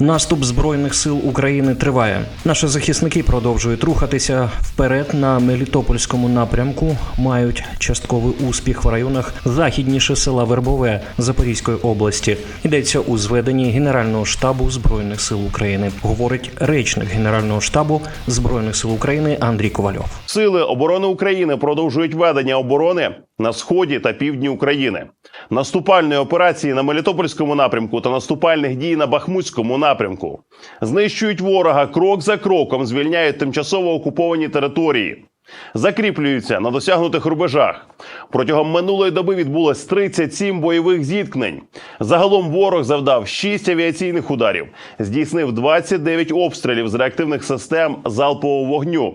Наступ збройних сил України триває. Наші захисники продовжують рухатися вперед на Мелітопольському напрямку. Мають частковий успіх в районах західніше села Вербове Запорізької області. Йдеться у зведенні Генерального штабу збройних сил України. Говорить речник Генерального штабу збройних сил України Андрій Ковальов. Сили оборони України продовжують ведення оборони на сході та півдні України. Наступальної операції на Мелітопольському напрямку та наступальних дій на Бахмутському напрямку знищують ворога крок за кроком, звільняють тимчасово окуповані території. Закріплюються на досягнутих рубежах. Протягом минулої доби відбулось 37 бойових зіткнень. Загалом ворог завдав 6 авіаційних ударів, здійснив 29 обстрілів з реактивних систем залпового вогню.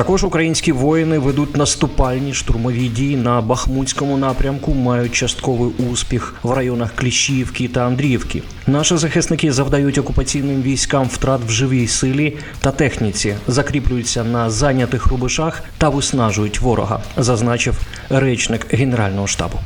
Також українські воїни ведуть наступальні штурмові дії на Бахмутському напрямку, мають частковий успіх в районах Кліщівки та Андріївки. Наші захисники завдають окупаційним військам втрат в живій силі та техніці, закріплюються на зайнятих рубежах та виснажують ворога, зазначив речник Генерального штабу.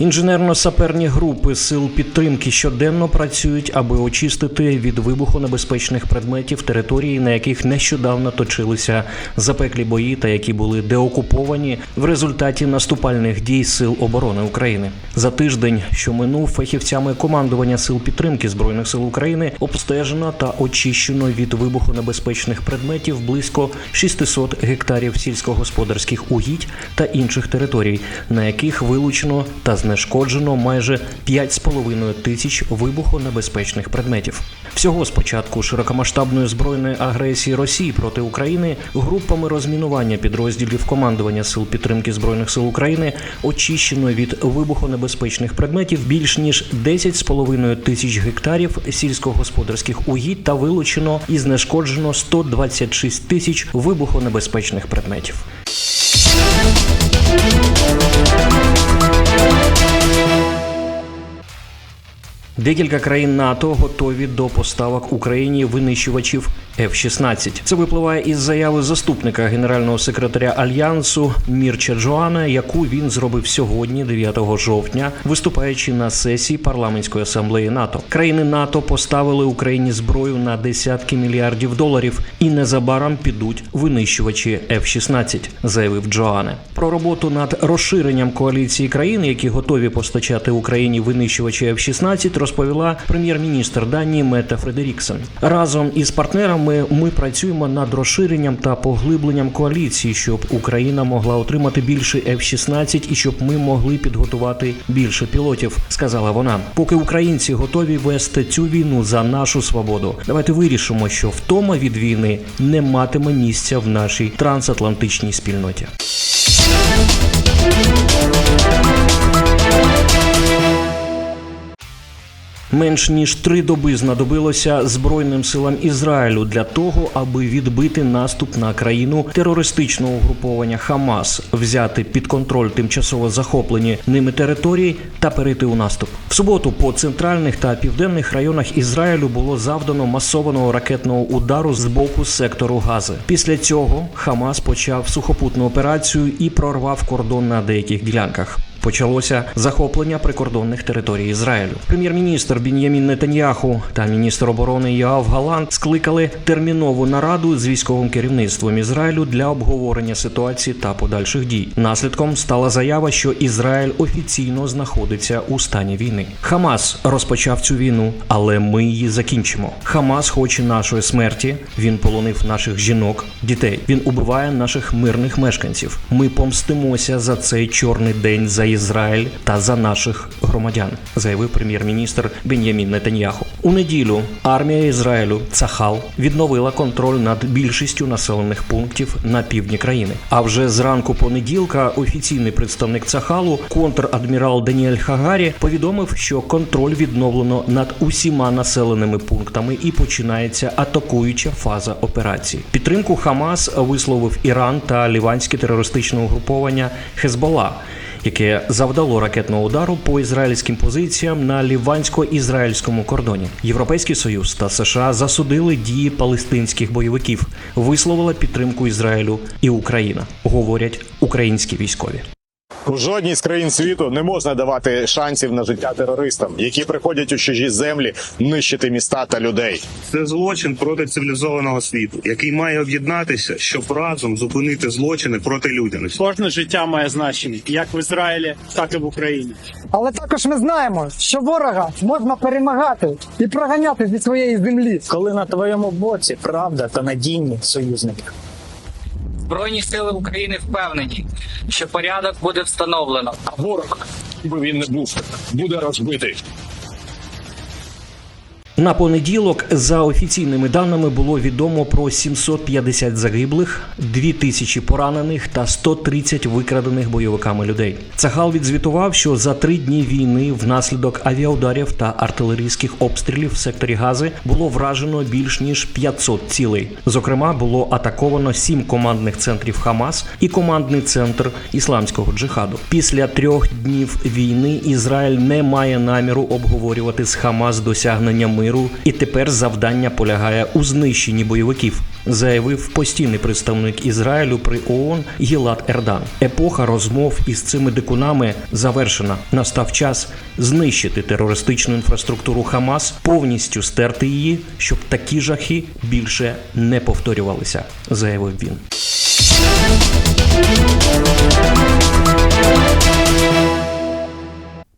Інженерно-саперні групи сил підтримки щоденно працюють, аби очистити від вибухонебезпечних предметів території, на яких нещодавно точилися запеклі бої та які були деокуповані в результаті наступальних дій сил оборони України. За тиждень, що минув фахівцями командування сил підтримки збройних сил України, обстежено та очищено від вибухонебезпечних предметів близько 600 гектарів сільськогосподарських угідь та інших територій, на яких вилучено та знешкоджено майже 5,5 тисяч вибухонебезпечних предметів. Всього з початку широкомасштабної збройної агресії Росії проти України групами розмінування підрозділів командування сил підтримки збройних сил України очищено від вибухонебезпечних предметів більш ніж 10,5 тисяч гектарів сільськогосподарських угідь та вилучено і знешкоджено 126 тисяч вибухонебезпечних предметів. Декілька країн НАТО готові до поставок Україні винищувачів F-16. Це випливає із заяви заступника генерального секретаря альянсу Мірча Джоана, яку він зробив сьогодні, 9 жовтня, виступаючи на сесії парламентської асамблеї НАТО. Країни НАТО поставили Україні зброю на десятки мільярдів доларів і незабаром підуть винищувачі F-16, заявив Джоане. Про роботу над розширенням коаліції країн, які готові постачати Україні винищувачі F-16, розповіла прем'єр-міністр Данії Мета Фредеріксен. Разом із партнерами ми працюємо над розширенням та поглибленням коаліції, щоб Україна могла отримати більше F-16 і щоб ми могли підготувати більше пілотів. Сказала вона. Поки українці готові вести цю війну за нашу свободу, давайте вирішимо, що втома від війни не матиме місця в нашій трансатлантичній спільноті. Менш ніж три доби знадобилося збройним силам Ізраїлю для того, аби відбити наступ на країну терористичного угруповання Хамас, взяти під контроль тимчасово захоплені ними території та перейти у наступ. В суботу по центральних та південних районах Ізраїлю було завдано масованого ракетного удару з боку сектору Гази. Після цього Хамас почав сухопутну операцію і прорвав кордон на деяких ділянках. Почалося захоплення прикордонних територій Ізраїлю. Прем'єр-міністр Бін'ямін Нетаньяху та міністр оборони Яав Галант скликали термінову нараду з військовим керівництвом Ізраїлю для обговорення ситуації та подальших дій. Наслідком стала заява, що Ізраїль офіційно знаходиться у стані війни. Хамас розпочав цю війну, але ми її закінчимо. Хамас хоче нашої смерті. Він полонив наших жінок, дітей. Він убиває наших мирних мешканців. Ми помстимося за цей чорний день за Ізраїль та за наших громадян, заявив прем'єр-міністр Бен'ямін Нетаньяху. У неділю армія Ізраїлю Цахал відновила контроль над більшістю населених пунктів на півдні країни. А вже зранку понеділка офіційний представник Цахалу, контр-адмірал Даніель Хагарі, повідомив, що контроль відновлено над усіма населеними пунктами і починається атакуюча фаза операції. Підтримку Хамас висловив Іран та ліванське терористичне угруповання Хезбола. Яке завдало ракетного удару по ізраїльським позиціям на лівансько-ізраїльському кордоні. Європейський союз та США засудили дії палестинських бойовиків, висловила підтримку Ізраїлю і Україна, говорять українські військові. У жодній з країн світу не можна давати шансів на життя терористам, які приходять у чужі землі нищити міста та людей. Це злочин проти цивілізованого світу, який має об'єднатися, щоб разом зупинити злочини проти людяності. Кожне життя має значення як в Ізраїлі, так і в Україні. Але також ми знаємо, що ворога можна перемагати і проганяти зі своєї землі. коли на твоєму боці правда та надійні союзники. Збройні сили України впевнені, що порядок буде встановлено. ворог, би він не був, буде розбитий. На понеділок, за офіційними даними, було відомо про 750 загиблих, 2000 поранених та 130 викрадених бойовиками людей. Цагал відзвітував, що за три дні війни внаслідок авіаударів та артилерійських обстрілів в секторі Гази було вражено більш ніж 500 цілей. Зокрема, було атаковано сім командних центрів Хамас і командний центр ісламського джихаду. Після трьох днів війни Ізраїль не має наміру обговорювати з Хамас досягнення миру, і тепер завдання полягає у знищенні бойовиків. Заявив постійний представник Ізраїлю при ООН Гілат Ердан. Епоха розмов із цими дикунами завершена. Настав час знищити терористичну інфраструктуру Хамас, повністю стерти її, щоб такі жахи більше не повторювалися, заявив він.